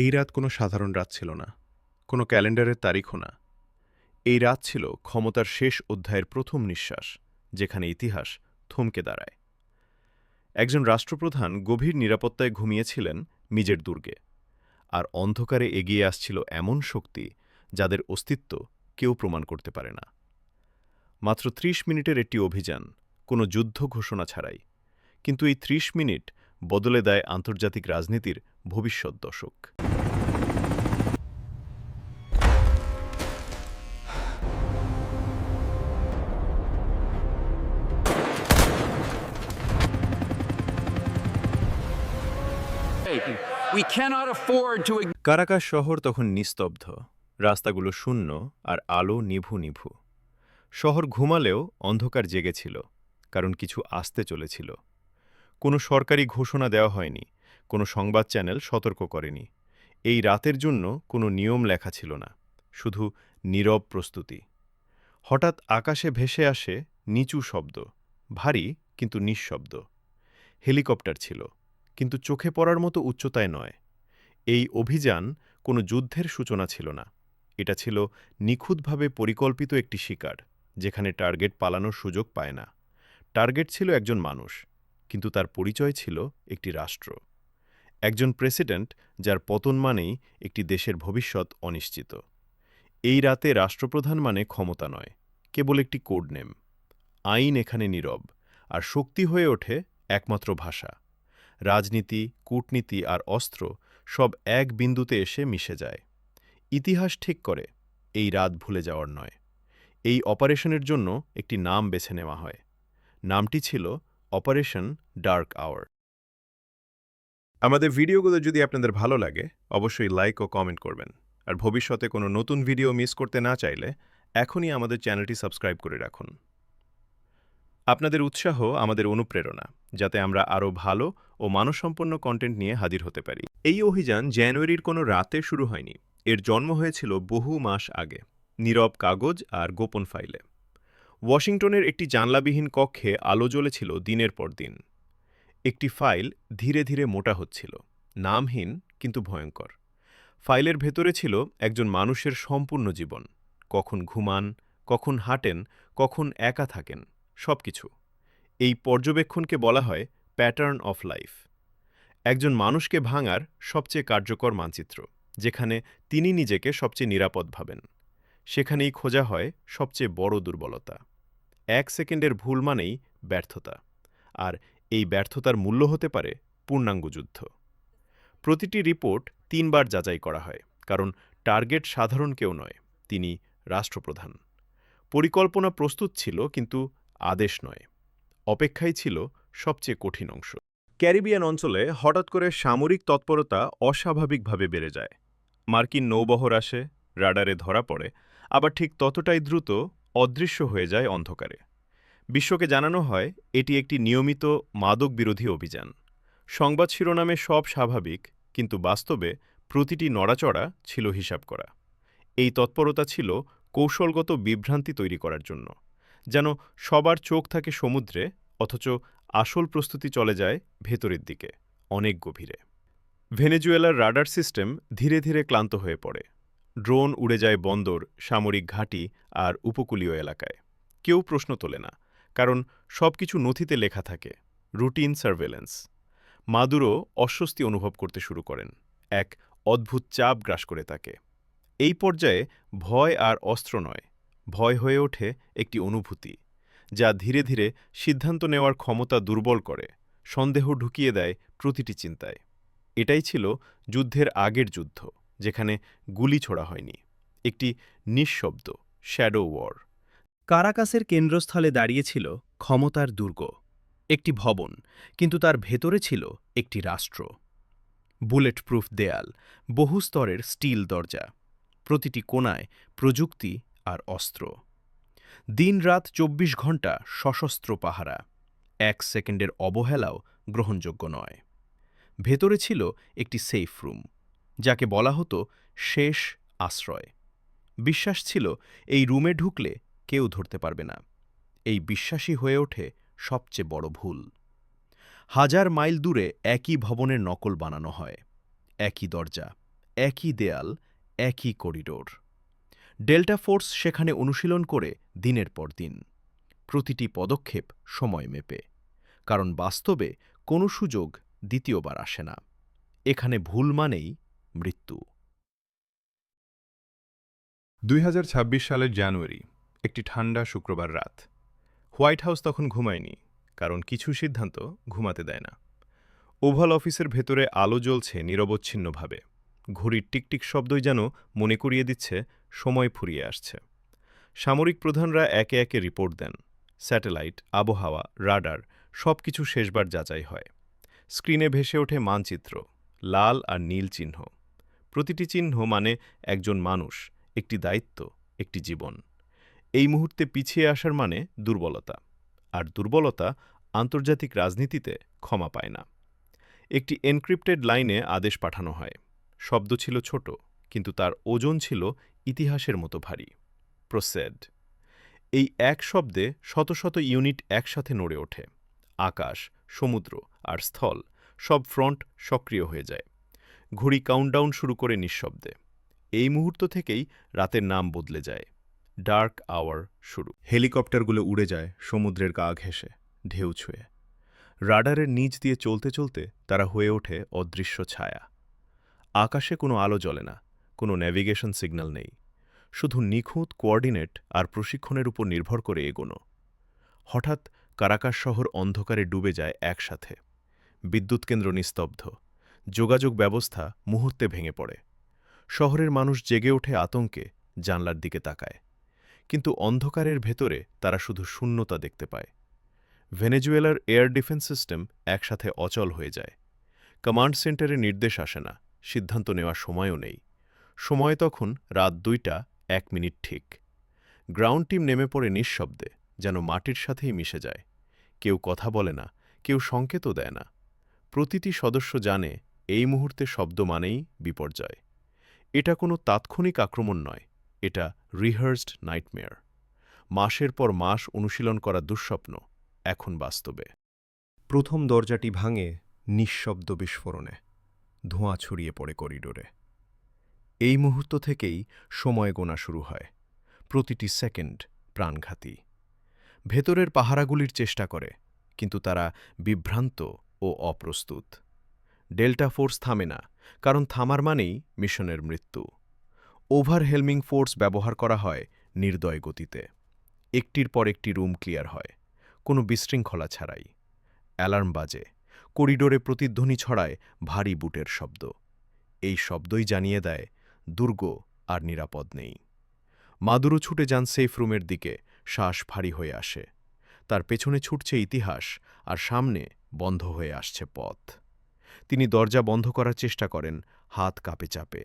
এই রাত কোনো সাধারণ রাত ছিল না, কোনো ক্যালেন্ডারের তারিখও না। এই রাত ছিল ক্ষমতার শেষ অধ্যায়ের প্রথম নিঃশ্বাস, যেখানে ইতিহাস থমকে দাঁড়ায়। একজন রাষ্ট্রপ্রধান গভীর নিরাপত্তায় ঘুমিয়েছিলেন নিজের দুর্গে, আর অন্ধকারে এগিয়ে আসছিল এমন শক্তি যাদের অস্তিত্ব কেউ প্রমাণ করতে পারে না। মাত্র ত্রিশ মিনিটের একটি অভিযান, কোনো যুদ্ধ ঘোষণা ছাড়াই, কিন্তু এই ত্রিশ মিনিট বদলে দেয় আন্তর্জাতিক রাজনীতির ভবিষ্যৎ দশক। কারাকাস শহর তখন নিস্তব্ধ। রাস্তাগুলো শূন্য আর আলো নিভু নিভু। শহর ঘুমালেও অন্ধকার জেগেছিল, কারণ কিছু আসতে চলেছিল। কোনো সরকারি ঘোষণা দেওয়া হয়নি, কোনো সংবাদ চ্যানেল সতর্ক করেনি। এই রাতের জন্য কোনো নিয়ম লেখা ছিল না, শুধু নীরব প্রস্তুতি। হঠাৎ আকাশে ভেসে আসে নিচু শব্দ, ভারী কিন্তু নিঃশব্দ। হেলিকপ্টার ছিল কিন্তু চোখে পড়ার মতো উচ্চতায় নয়। এই অভিযান কোনো যুদ্ধের সূচনা ছিল না। এটা ছিল নিখুঁতভাবে পরিকল্পিত একটি শিকার, যেখানে টার্গেট পালানোর সুযোগ পায় না। টার্গেট ছিল একজন মানুষ, কিন্তু তার পরিচয় ছিল একটি রাষ্ট্র। একজন প্রেসিডেন্ট যার পতন মানেই একটি দেশের ভবিষ্যৎ অনিশ্চিত। এই রাতে রাষ্ট্রপ্রধান মানে ক্ষমতা নয়, কেবল একটি কোড নেম আইন এখানে নীরব, আর শক্তি হয়ে ওঠে একমাত্র ভাষা। রাজনীতি, কূটনীতি আর অস্ত্র সব এক বিন্দুতে এসে মিশে যায়। ইতিহাস ঠিক করে, এই রাত ভুলে যাওয়ার নয়। এই অপারেশনের জন্য একটি নাম বেছে নেওয়া হয়। নামটি ছিল অপারেশন ডার্ক আওয়ার। আমাদের ভিডিওগুলো যদি আপনাদের ভালো লাগে, অবশ্যই লাইক ও কমেন্ট করবেন। আর ভবিষ্যতে কোনো নতুন ভিডিও মিস করতে না চাইলে এখনই আমাদের চ্যানেলটি সাবস্ক্রাইব করে রাখুন। আপনাদের উৎসাহ আমাদের অনুপ্রেরণা, যাতে আমরা আরও ভালো ও মানসম্পন্ন কন্টেন্ট নিয়ে হাজির হতে পারি। এই অভিযান জানুয়ারির কোনো রাতে শুরু হয়নি। এর জন্ম হয়েছিল বহু মাস আগে। নীরব কাগজ আর গোপন ফাইলে। ওয়াশিংটনের একটি জানলাবিহীন কক্ষে আলো জ্বলেছিল দিনের পর দিন। একটি ফাইল ধীরে ধীরে মোটা হচ্ছিল। নামহীন, কিন্তু ভয়ঙ্কর। ফাইলের ভেতরে ছিল একজন মানুষের সম্পূর্ণ জীবন। কখন ঘুমান, কখন হাঁটেন, কখন একা থাকেন, সবকিছু। এই পর্যবেক্ষণকে বলা হয় প্যাটার্ন অফ লাইফ। একজন মানুষকে ভাঙার সবচেয়ে কার্যকর মানচিত্র, যেখানে তিনি নিজেকে সবচেয়ে নিরাপদ ভাবেন। সেখানেই খোঁজা হয় সবচেয়ে বড় দুর্বলতা। এক সেকেন্ডের ভুল মানেই ব্যর্থতা, আর এই ব্যর্থতার মূল্য হতে পারে পূর্ণাঙ্গ যুদ্ধ। প্রতিটি রিপোর্ট তিনবার যাচাই করা হয়, কারণ টার্গেট সাধারণ কেউ নয়, তিনি রাষ্ট্রপ্রধান। পরিকল্পনা প্রস্তুত ছিল, কিন্তু আদেশ নয়। অপেক্ষাই ছিল সবচেয়ে কঠিন অংশ। ক্যারিবিয়ান অঞ্চলে হঠাৎ করে সামরিক তৎপরতা অস্বাভাবিকভাবে বেড়ে যায়। মার্কিন নৌবহর আসে, রাডারে ধরা পড়ে, আবার ঠিক ততটাই দ্রুত অদৃশ্য হয়ে যায় অন্ধকারে। বিশ্বকে জানানো হয়, এটি একটি নিয়মিত মাদক বিরোধী অভিযান। সংবাদ শিরোনামে সব স্বাভাবিক, কিন্তু বাস্তবে প্রতিটি নড়াচড়া ছিল হিসাব করা। এই তৎপরতা ছিল কৌশলগত বিভ্রান্তি তৈরি করার জন্য। যেন সবার চোখ থাকে সমুদ্রে, অথচ আসল প্রস্তুতি চলে যায় ভেতরের দিকে, অনেক গভীরে। ভেনেজুয়েলার রাডার সিস্টেম ধীরে ধীরে ক্লান্ত হয়ে পড়ে। ড্রোন উড়ে যায় বন্দর, সামরিক ঘাঁটি আর উপকূলীয় এলাকায়। কেউ প্রশ্ন তোলে না, কারণ সবকিছু নথিতে লেখা থাকে, রুটিন সার্ভেলেন্স। মাদুরো অস্বস্তি অনুভব করতে শুরু করেন, এক অদ্ভুত চাপ গ্রাস করে তাকে। এই পর্যায়ে ভয় আর অস্ত্র নয়, ভয় হয়ে ওঠে একটি অনুভূতি যা ধীরে ধীরে সিদ্ধান্ত নেওয়ার ক্ষমতা দুর্বল করে, সন্দেহ ঢুকিয়ে দেয় প্রতিটি চিন্তায়। এটাই ছিল যুদ্ধের আগের যুদ্ধ, যেখানে গুলি ছোড়া হয়নি। একটি নিঃশব্দ শ্যাডো ওয়ার। কারাকাসের কেন্দ্রস্থলে দাঁড়িয়েছিল ক্ষমতার দুর্গ, একটি ভবন, কিন্তু তার ভেতরে ছিল একটি রাষ্ট্র। বুলেট প্রুফ দেয়াল, বহু স্তরের স্টিল দরজা, প্রতিটি কোণায় প্রযুক্তি আর অস্ত্র। দিনরাত চব্বিশ ঘণ্টা সশস্ত্র পাহারা, এক সেকেন্ডের অবহেলাও গ্রহণযোগ্য নয়। ভেতরে ছিল একটি সেফ রুম, যাকে বলা হতো শেষ আশ্রয়। বিশ্বাস ছিল এই রুমে ঢুকলে কেউ ধরতে পারবে না। এই বিশ্বাসী হয়ে ওঠে সবচেয়ে বড় ভুল। হাজার মাইল দূরে একই ভবনের নকল বানানো হয়, একই দরজা, একই দেয়াল, একই করিডোর। ডেল্টা ফোর্স সেখানে অনুশীলন করে দিনের পর দিন। প্রতিটি পদক্ষেপ সময় মেপে। কারণ বাস্তবে কোনো সুযোগ দ্বিতীয়বার আসে না। এখানে ভুল মানেই মৃত্যু। দুই হাজার ছাব্বিশ সালের জানুয়ারি, একটি ঠান্ডা শুক্রবার রাত। হোয়াইট হাউস তখন ঘুমায়নি, কারণ কিছু সিদ্ধান্ত ঘুমাতে দেয় না। ওভাল অফিসের ভেতরে আলো জ্বলছে নিরবচ্ছিন্নভাবে। ঘড়ির টিকটিক শব্দই যেন মনে করিয়ে দিচ্ছে সময় ফুরিয়ে আসছে। সামরিক প্রধানরা একে একে রিপোর্ট দেন। স্যাটেলাইট, আবহাওয়া, রাডার সব কিছু শেষবার যাচাই হয়। স্ক্রিনে ভেসে ওঠে মানচিত্র, লাল আর নীল চিহ্ন। প্রতিটি চিহ্ন মানে একজন মানুষ, একটি দায়িত্ব, একটি জীবন। এই মুহূর্তে পিছিয়ে আসার মানে দুর্বলতা। আর দুর্বলতা আন্তর্জাতিক রাজনীতিতে ক্ষমা পায় না। একটি এনক্রিপ্টেড লাইনে আদেশ পাঠানো হয়। শব্দ ছিল ছোট, কিন্তু তার ওজন ছিল ইতিহাসের মতো ভারী। প্রসেড। এই এক শব্দে শত শত ইউনিট একসাথে নড়ে ওঠে। আকাশ, সমুদ্র আর স্থল সব ফ্রন্ট সক্রিয় হয়ে যায়। ঘড়ি কাউন্টডাউন শুরু করে নিঃশব্দে। এই মুহূর্ত থেকেই রাতের নাম বদলে যায়। ডার্ক আওয়ার শুরু। হেলিকপ্টারগুলো উড়ে যায়, সমুদ্রের গা ঘেঁষে, ঢেউ ছুঁয়ে। রাডারের নিচ দিয়ে চলতে চলতে তারা হয়ে ওঠে অদৃশ্য ছায়া। আকাশে কোনো আলো জ্বলে না। কোনো ন্যাভিগেশন সিগন্যাল নেই। শুধু নিখুঁত কোঅর্ডিনেট আর প্রশিক্ষণের উপর নির্ভর করে এগোনো। হঠাৎ কারাকাস শহর অন্ধকারে ডুবে যায় একসাথে। বিদ্যুৎ কেন্দ্র নিস্তব্ধ। যোগাযোগ ব্যবস্থা মুহূর্তে ভেঙে পড়ে। শহরের মানুষ জেগে ওঠে আতঙ্কে, জানলার দিকে তাকায়। কিন্তু অন্ধকারের ভেতরে তারা শুধু শূন্যতা দেখতে পায়। ভেনেজুয়েলার এয়ার ডিফেন্স সিস্টেম একসাথে অচল হয়ে যায়। কমান্ড সেন্টারে নির্দেশ আসে না। সিদ্ধান্ত নেওয়ার সময়ও নেই। সময় তখন রাত দুইটা, এক মিনিট ঠিক। গ্রাউন্ড টিম নেমে পড়ে নিঃশব্দে, যেন মাটির সাথেই মিশে যায়। কেউ কথা বলে না, কেউ সংকেতও দেয় না। প্রতিটি সদস্য জানে, এই মুহূর্তে শব্দ মানেই বিপর্যয়। এটা কোনো তাৎক্ষণিক আক্রমণ নয়, এটা রিহার্সড নাইটমেয়ার মাসের পর মাস অনুশীলন করা দুঃস্বপ্ন, এখন বাস্তবে। প্রথম দরজাটি ভাঙে নিঃশব্দ বিস্ফোরণে। ধোঁয়া ছড়িয়ে পড়ে করিডোরে। এই মুহূর্ত থেকেই সময় গোনা শুরু হয়, প্রতিটি সেকেন্ড প্রাণঘাতী। ভেতরের পাহারাগুলির চেষ্টা করে, কিন্তু তারা বিভ্রান্ত ও অপ্রস্তুত। ডেল্টা ফোর্স থামে না, কারণ থামার মানেই মিশনের মৃত্যু। ওভারহেলমিং ফোর্স ব্যবহার করা হয় নির্দয় গতিতে। একটির পর একটি রুম ক্লিয়ার হয়, কোনো বিশৃঙ্খলা ছাড়াই। অ্যালার্ম বাজে, করিডোরে প্রতিধ্বনি ছড়ায় ভারী বুটের শব্দ। এই শব্দই জানিয়ে দেয় দুর্গ আর নিরাপদ নেই। মাদুরো ছুটে যান সেফ রুমের দিকে, শ্বাস ভারী হয়ে আসে। তার পেছনে ছুটছে ইতিহাস আর সামনে বন্ধ হয়ে আসছে পথ। তিনি দরজা বন্ধ করার চেষ্টা করেন, হাত কাঁপে চাপে।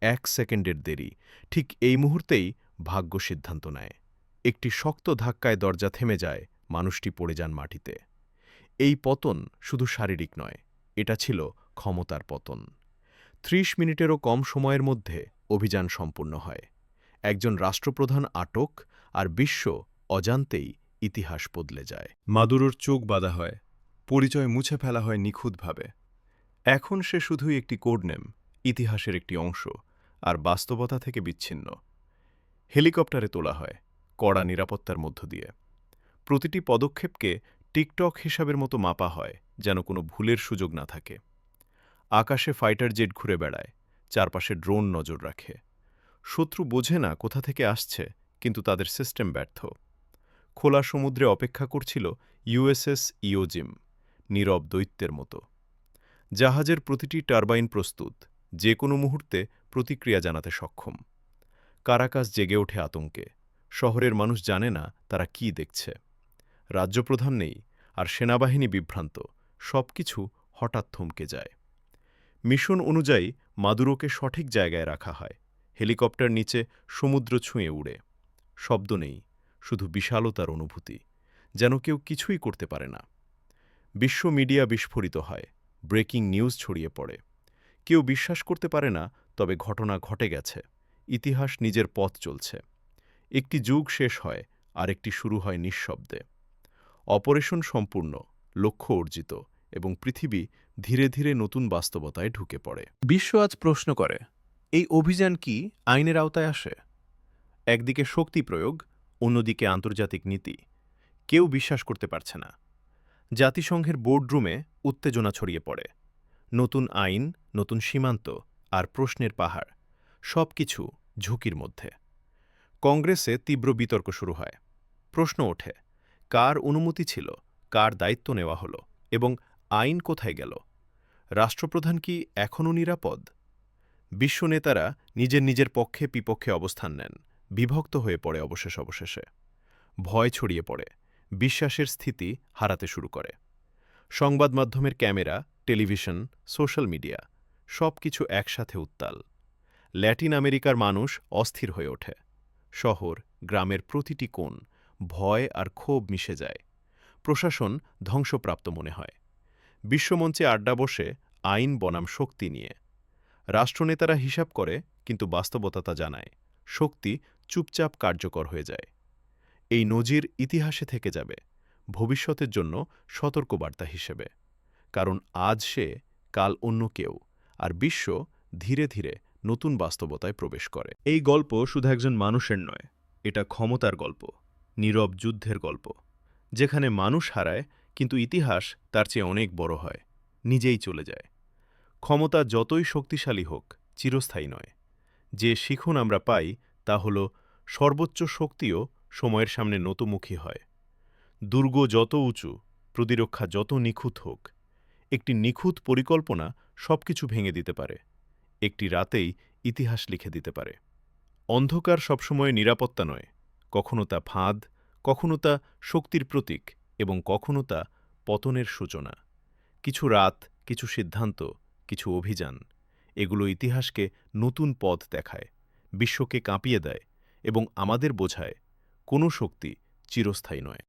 এক সেকেন্ডের দেরি, ঠিক এই মুহূর্তেই ভাগ্য সিদ্ধান্ত নেয়। একটি শক্ত ধাক্কায় দরজা থেমে যায়, মানুষটি পড়ে যান মাটিতে। এই পতন শুধু শারীরিক নয়, এটা ছিল ক্ষমতার পতন। ত্রিশ মিনিটেরও কম সময়ের মধ্যে অভিযান সম্পূর্ণ হয়। একজন রাষ্ট্রপ্রধান আটক আর বিশ্ব অজান্তেই ইতিহাস বদলে যায়। মাদুরোর চোখ বাঁধা হয়, পরিচয় মুছে ফেলা হয় নিখুঁতভাবে। এখন সে শুধুই একটি কোডনেম, ইতিহাসের একটি অংশ আর বাস্তবতা থেকে বিচ্ছিন্ন। হেলিকপ্টারে তোলা হয়, কড়া নিরাপত্তার মধ্য দিয়ে। প্রতিটি পদক্ষেপকে টিকটক হিসাবের মতো মাপা হয়, যেন কোনো ভুলের সুযোগ না থাকে। আকাশে ফাইটার জেট ঘুরে বেড়ায়, চারপাশে ড্রোন নজর রাখে। শত্রু বোঝে না কোথা থেকে আসছে, কিন্তু তাদের সিস্টেম ব্যর্থ। খোলা সমুদ্রে অপেক্ষা করছিল ইউএসএস ইওজিম নীরব দৈত্যের মতো। জাহাজের প্রতিটি টারবাইন প্রস্তুত, যে কোনো মুহূর্তে প্রতিক্রিয়া জানাতে সক্ষম। কারাকাস জেগে ওঠে আতঙ্কে, শহরের মানুষ জানে না তারা কি দেখছে। রাজ্যপ্রধান নেই, আর সেনাবাহিনী বিভ্রান্ত, সবকিছু হঠাৎ থমকে যায়। মিশন অনুযায়ী মাদুরোকে সঠিক জায়গায় রাখা হয়। হেলিকপ্টার নিচে সমুদ্র ছুঁয়ে উড়ে। শব্দ নেই, শুধু বিশালতার অনুভূতি, যেন কেউ কিছুই করতে পারে না। বিশ্ব মিডিয়া বিস্ফোরিত হয়, ব্রেকিং নিউজ ছড়িয়ে পড়ে। কেউ বিশ্বাস করতে পারে না, তবে ঘটনা ঘটে গেছে, ইতিহাস নিজের পথ চলছে। একটি যুগ শেষ হয়, আরেকটি শুরু হয় নিঃশব্দে। অপারেশন সম্পূর্ণ, লক্ষ্য অর্জিত এবং পৃথিবী ধীরে ধীরে নতুন বাস্তবতায় ঢুকে পড়ে। বিশ্ব আজ প্রশ্ন করে, এই অভিযান কি আইনের আওতায় আসে? একদিকে শক্তি প্রয়োগ, অন্যদিকে আন্তর্জাতিক নীতি। কেউ বিশ্বাস করতে পারছে না। জাতিসংঘের বোর্ডরুমে উত্তেজনা ছড়িয়ে পড়ে। নতুন আইন, নতুন সীমান্ত আর প্রশ্নের পাহাড়, সবকিছু ঝুঁকির মধ্যে। কংগ্রেসে তীব্র বিতর্ক শুরু হয়। প্রশ্ন ওঠে, কার অনুমতি ছিল, কার দায়িত্ব নেওয়া হলো এবং আইন কোথায় গেল? রাষ্ট্রপ্রধান কি এখনও নিরাপদ? বিশ্ব নেতারা নিজের নিজের পক্ষে বিপক্ষে অবস্থান নেন, বিভক্ত হয়ে পড়ে অবশেষ অবশেষে। ভয় ছড়িয়ে পড়ে, বিশ্বাসের স্থিতি হারাতে শুরু করে। সংবাদ মাধ্যমের ক্যামেরা, টেলিভিশন, সোশ্যাল মিডিয়া, সবকিছু একসাথে উত্তাল। ল্যাটিন আমেরিকার মানুষ অস্থির হয়ে ওঠে। শহর, গ্রামের প্রতিটি কোণ ভয় আর ক্ষোভ মিশে যায়। প্রশাসন ধ্বংসপ্রাপ্ত মনে হয়। বিশ্বমঞ্চে আড্ডা বসে আইন, বনাম, শক্তি নিয়ে। রাষ্ট্রনেতারা হিসাব করে, কিন্তু বাস্তবতা তা জানায়। শক্তি চুপচাপ কার্যকর হয়ে যায়। এই নজির ইতিহাসে থেকে যাবে, ভবিষ্যতের জন্য সতর্কবার্তা হিসেবে। কারণ আজ সে, কাল অন্য কেউ, আর বিশ্ব ধীরে ধীরে নতুন বাস্তবতায় প্রবেশ করে। এই গল্প শুধু একজন মানুষের নয়, এটা ক্ষমতার গল্প, নীরব যুদ্ধের গল্প, যেখানে মানুষ হারায় কিন্তু ইতিহাস তার চেয়ে অনেক বড় হয়, নিজেই চলে যায়। ক্ষমতা যতই শক্তিশালী হোক, চিরস্থায়ী নয়। যে শিখন আমরা পাই, তা হল সর্বোচ্চ শক্তিও সময়ের সামনে নতমুখী হয়। দুর্গ যত উঁচু, প্রতিরক্ষা যত নিখুঁত হোক, একটি নিখুঁত পরিকল্পনা সবকিছু ভেঙে দিতে পারে, একটি রাতেই ইতিহাস লিখে দিতে পারে। অন্ধকার সবসময় নিরাপত্তা নয়, কখনো তা ফাঁদ, কখনো তা শক্তির প্রতীক। এবং কখনো তা পতনের সূচনা। কিছু রাত, কিছু সিদ্ধান্ত, কিছু অভিযান, এগুলো ইতিহাসকে নতুন পথ দেখায়, বিশ্বকে কাঁপিয়ে দেয় এবং আমাদের বোঝায়, কোনো শক্তি চিরস্থায়ী নয়।